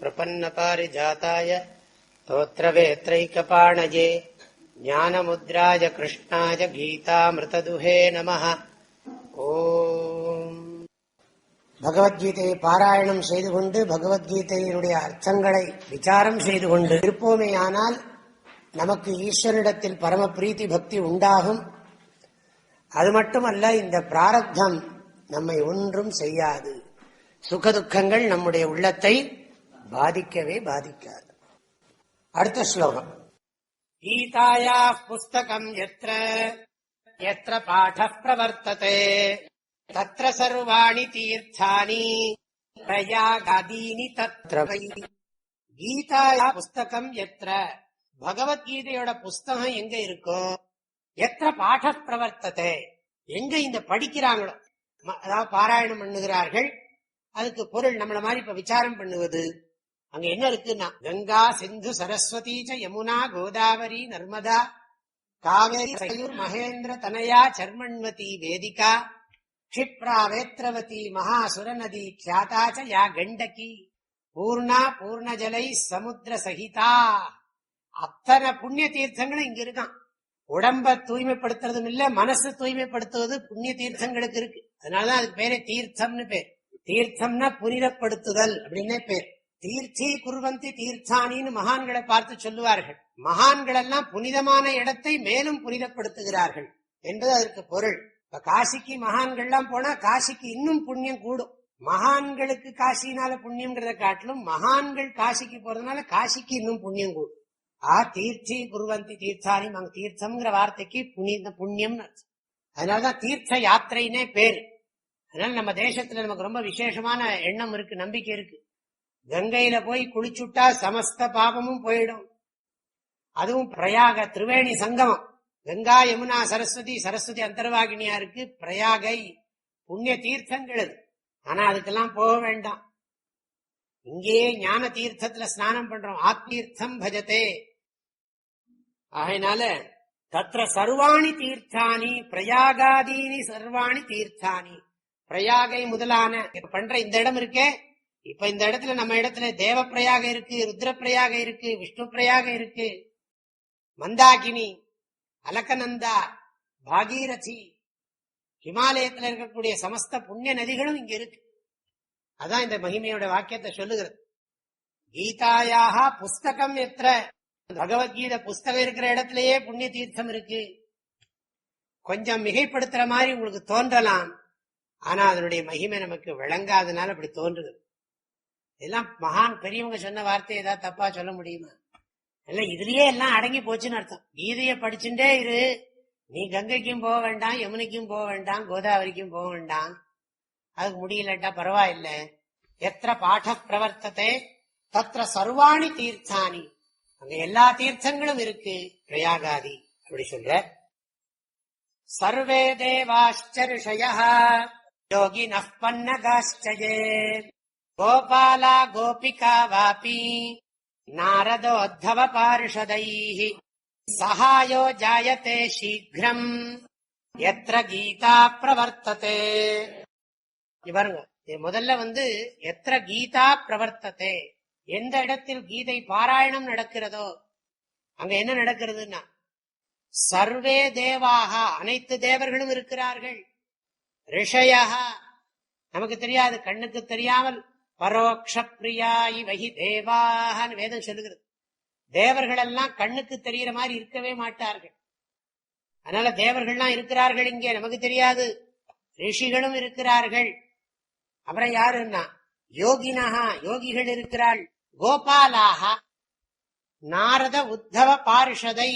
प्रपन्नपारिजाताय स्तोत्रवेत्रैकपाणये ज्ञानमुद्राय कृष्णाय गीतामृतदुहे நமः ஓம் பகவத்கீதையை பாராயணம் செய்து கொண்டு பகவத்கீதையினுடைய அர்த்தங்களை விசாரம் செய்து கொண்டு இருப்போமேயானால் நமக்கு ஈஸ்வரிடத்தில் பரம பிரீத்தி பக்தி உண்டாகும் அது மட்டுமல்ல இந்த பிராரப்தம் நம்மை ஒன்றும் செய்யாது சுகதுக்கங்கள் நம்முடைய உள்ளத்தை பாதிக்கவே பாதிக்காது. அடுத்த ஸ்லோகம். கீதாயா புஸ்தகம் எத்திர எத்திர பாட பிரவர்த்ததே தத்திர சர்வாணி தீர்த்தானி பிரயாகாதீனி தத்ர கீதாயா புஸ்தகம் எத்திர பகவத்கீதையோட புஸ்தகம் எங்க இருக்கும் எத்திர பாட பிரவர்த்ததே எங்க இந்த படிக்கிறாங்களோ? அதாவது பாராயணம் பண்ணுகிறார்கள். அதுக்கு பொருள் நம்மள மாதிரி இப்ப விசாரம் பண்ணுவது? அங்க என்ன இருக்குன்னா கங்கா சிந்து சரஸ்வதி யமுனா கோதாவரி நர்மதா காவேரி சயூர் மகேந்திர தனயா சர்மண்வதி வேதிகா க்ஷிப்ரா வேத்ரவதி மகாசுர நதி கியாதாச்ச யா கண்டகி பூர்ணா பூர்ணஜலை சமுத்திர சகிதா. அத்தனை புண்ணிய தீர்த்தங்களும் இங்க இருக்கான். உடம்ப தூய்மைப்படுத்துறதும் இல்ல மனசு தூய்மைப்படுத்துவது புண்ணிய தீர்த்தங்களுக்கு இருக்கு. அதனாலதான் அதுக்கு பேரே தீர்த்தம்னு பேர். தீர்த்தம்னா புனிதப்படுத்துதல் அப்படின்னே பேர். தீர்த்தி குருவந்தி தீர்த்தானின்னு மகான்களை பார்த்து சொல்லுவார்கள். மகான்கள் எல்லாம் புனிதமான இடத்தை மேலும் புனிதப்படுத்துகிறார்கள் என்பது அதற்கு பொருள். இப்ப காசிக்கு மகான்கள்லாம் போனா காசிக்கு இன்னும் புண்ணியம் கூடும். மகான்களுக்கு காசினால புண்ணியம்ங்கிறத காட்டிலும் மகான்கள் காசிக்கு போறதுனால காசிக்கு இன்னும் புண்ணியம் கூடும். ஆ தீர்த்தி குருவந்தி தீர்த்தாரி மங்க தீர்த்தம்ங்கிற வார்த்தைக்கு புனித புண்ணியம் அதனாலதான் தீர்த்த யாத்திரைனே பேரு. அதனால நம்ம தேசத்துல நமக்கு ரொம்ப விசேஷமான எண்ணம் இருக்கு நம்பிக்கை இருக்கு. கங்கையில போய் குளிச்சுட்டா சமஸ்த பாபமும் போயிடும். அதுவும் பிரயாக திரிவேணி சங்கமம். கங்கா யமுனா சரஸ்வதி சரஸ்வதி அந்தர்வாகினியா இருக்கு பிரயாகை புண்ணிய தீர்த்தங்கள் அது. ஆனா அதுக்கெல்லாம் போக வேண்டாம். இங்கேயே ஞான தீர்த்தத்துல ஸ்நானம் பண்றோம். ஆத்மீர்த்தம் பஜத்தே ஆகையினால தத்திர சர்வாணி தீர்த்தானி பிரயாகாதீனி சர்வாணி தீர்த்தானி. பிரயாகை முதலான பண்ற இந்த இடம் இருக்கே இப்ப இந்த இடத்துல நம்ம இடத்துல தேவ பிரயாக இருக்கு ருத்ர பிரயாக இருக்கு விஷ்ணு பிரயாக இருக்கு. மந்தாகினி அலக்கநந்தா பாகீரதி ஹிமாலயத்துல இருக்கக்கூடிய சமஸ்த புண்ணிய நதிகளும் இங்க இருக்கு. அதான் இந்த மகிமையோட வாக்கியத்தை சொல்லுகிறது. கீதாயாக புஸ்தகம் எத்திர பகவத்கீதை புஸ்தகம் இருக்கிற இடத்துலயே புண்ணிய தீர்த்தம் இருக்கு. கொஞ்சம் மிகைப்படுத்துற மாதிரி உங்களுக்கு தோன்றலாம். ஆனா அதனுடைய மகிமை நமக்கு விளங்காதனால அப்படி தோன்றுது இதெல்லாம் மகான் பெரியவங்க சொன்ன வார்த்தை ஏதாவது தப்பா சொல்ல முடியுமா? இல்ல இதுலயே எல்லாம் அடங்கி போச்சுன்னு அர்த்தம். கீதைய படிச்சுட்டே இரு. நீ கங்கைக்கும் போக வேண்டாம் யமுனைக்கும் போக வேண்டாம் கோதாவரிக்கும் போக வேண்டாம். அதுக்கு முடியலட்டா பரவாயில்ல. எத்த பாட பிரவர்த்தத்தை தத்திர சர்வாணி தீர்த்தானி அங்க எல்லா தீர்த்தங்களும் இருக்கு. பிரயாகாதி அப்படி சொல்ற. சர்வே தேவாஷ்டருஷய யோகி நப்பன்னகாஷ்டயே गोपाला गोपिका वापि नारदोद्धव पार्षदैः सहायो जायते शीघ्रम् எத்திர கீதா பிரவர்த்ததே இவருங்க முதல்ல வந்து எத்திர கீதா பிரவர்த்ததே எந்த இடத்தில் கீதை பாராயணம் நடக்கிறதோ அங்க என்ன நடக்கிறதுன்னா சர்வே தேவாக அனைத்து தேவர்களும் இருக்கிறார்கள் ரிஷயா நமக்கு தெரியாது கண்ணுக்கு தெரியாமல் பரோக்ஷ பிரியாயி வகி தேவாகன்னு வேதம் சொல்லுகிறது. தேவர்கள் எல்லாம் கண்ணுக்கு தெரியற மாதிரி இருக்கவே மாட்டார்கள். அதனால தேவர்கள்லாம் இருக்கிறார்கள் இங்கே நமக்கு தெரியாது. ரிஷிகளும் இருக்கிறார்கள். அப்புறம் யாருன்னா யோகினஹா யோகிகள் இருக்கிறாள். கோபாலாக நாரத உத்தவ பாரிஷதை.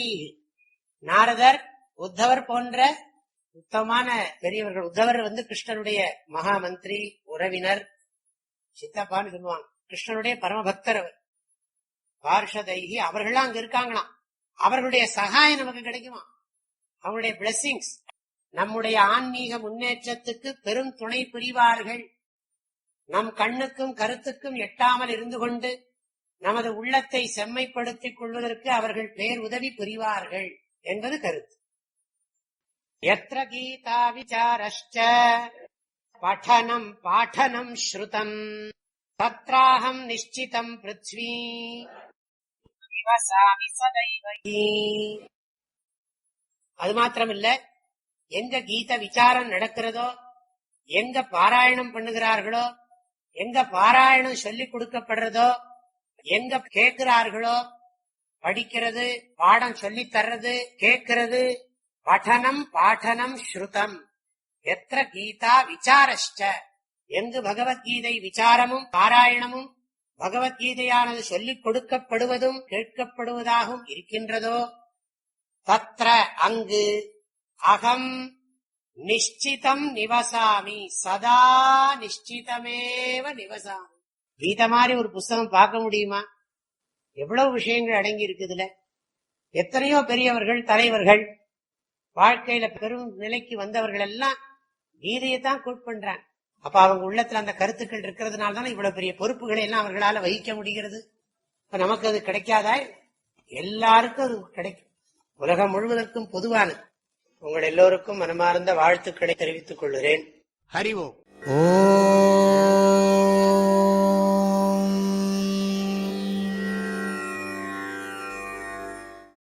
நாரதர் உத்தவர் போன்ற உத்தமான பெரியவர்கள். உத்தவர் வந்து கிருஷ்ணனுடைய மகா மந்திரி உறவினர். சித்தப்பான்னு சொல்லுவாங்க. கிருஷ்ணனுடைய பரமபக்தர் அவர் பார்ஷதைகி அவர்கள்லாம் அங்க இருக்காங்களாம். அவர்களுடைய சகாயம் நமக்கு கிடைக்குமா? அவருடைய பிளஸ்ஸிங்ஸ் நம்முடைய ஆன்மீக முன்னேற்றத்துக்கு பெரும் துணை புரிவார்கள். நம் கண்ணுக்கும் கருத்துக்கும் எட்டாமல் இருந்து கொண்டு நமது உள்ளத்தை செம்மைப்படுத்திக் கொள்வதற்கு அவர்கள் பேர் உதவி புரிவார்கள் என்பது கருத்து. எத்திர கீதா விசாரஷ்ட படனம் पाठनम् ஸ்ருதம் தத்ராஹம் निश्चितम् पृथ्वी। அது மாத்திரமில்ல எங்க கீத விசாரம் நடக்கிறதோ எங்க பாராயணம் பண்ணுகிறார்களோ எங்க பாராயணம் சொல்லி கொடுக்கப்படுறதோ எங்க கேட்கிறார்களோ படிக்கிறது பாடம் சொல்லித்தர்றது கேட்கிறது பட்டனம் பாட்டனம் ஸ்ருதம் எத்திர கீதா விசாரஷ்ட. எங்கு பகவத்கீதை விசாரமும் பாராயணமும் பகவத்கீதையானது சொல்லிக் கொடுக்கப்படுவதும் கேட்கப்படுவதாகவும் இருக்கின்றதோ? தத்ர அங்கு அகம் நிச்சிதம் நிவசாமி சதா நிச்சிதமேவ நிவசாமி. கீத மாதிரி ஒரு புஸ்தகம் பார்க்க முடியுமா? எவ்வளவு விஷயங்கள் அடங்கி இருக்குதுல எத்தனையோ பெரியவர்கள் தலைவர்கள் வாழ்க்கையில பெரும் நிலைக்கு வந்தவர்கள் எல்லாம் கீதையைத்தான் கோட் பண்றாங்க அப்ப அவங்க உள்ளத்துல அந்த கருத்துக்கள் இருக்கிறதுனால தானே இவ்வளவு பெரிய பொறுப்புகளை எல்லாம் அவர்களால வகிக்க முடிகிறது? இப்ப நமக்கு அது கிடைக்காதா? எல்லாருக்கும் அது கிடைக்கும். உலகம் முழுவதற்கும் பொதுவானது. உங்கள் எல்லோருக்கும் மனமார்ந்த வாழ்த்துக்களை தெரிவித்துக் கொள்கிறேன். ஹரி ஓம். ஓம்